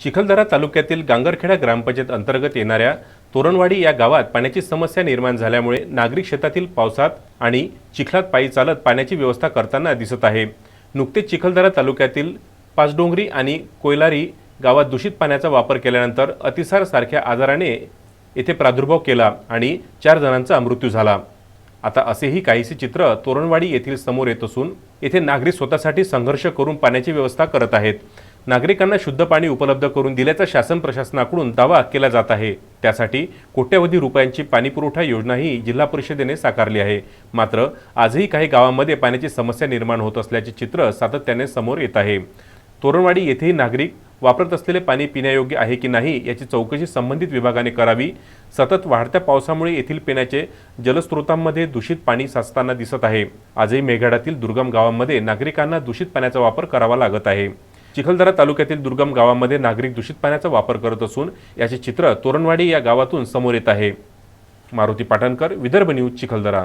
चिखलदरा तालुक्यातील गांगरखेडा ग्रामपंचायत अंतर्गत येणाऱ्या तोरणवाडी या गावात पाण्याची समस्या निर्माण झाल्यामुळे नागरिक शेतातील पावसात आणि चिखलात पायी चालत पाण्याची व्यवस्था करताना दिसत आहे. नुकतेच चिखलदरा तालुक्यातील पाचडोंगरी आणि कोयलारी गावात दूषित पाण्याचा वापर केल्यानंतर अतिसार सारख्या आजाराने येथे प्रादुर्भाव केला आणि चार जणांचा मृत्यू झाला. आता असेही काहीसे चित्र तोरणवाडी येथील समोर येत असून येथे नागरिक स्वतःसाठी संघर्ष करून पाण्याची व्यवस्था करत आहेत. नागरिकांना शुद्ध पाणी उपलब्ध करून दिल्याचा शासन प्रशासनाकडून दावा केला जात आहे. त्यासाठी कोट्यवधी रुपयांची पाणीपुरवठा योजनाही जिल्हा परिषदेने साकारली आहे. मात्र आजही काही गावांमध्ये पाण्याची समस्या निर्माण होत असल्याचे चित्र सातत्याने समोर येत आहे. तोरणवाडी येथेही नागरिक वापरत असलेले पाणी पिण्यायोग्य आहे की नाही याची चौकशी संबंधित विभागाने करावी. सतत वाढत्या पावसामुळे येथील पिण्याचे जलस्रोतांमध्ये दूषित पाणी साचताना दिसत आहे. आजही मेघाडातील दुर्गम गावांमध्ये नागरिकांना दूषित पाण्याचा वापर करावा लागत आहे. चिखलदरा तालुक्यातील दुर्गम गावांमध्ये नागरिक दूषित पाण्याचा वापर करत असून याचे चित्र तोरणवाडी या गावातून समोर येत आहे. मारुती पाटणकर विदर्भ न्यूज चिखलदरा.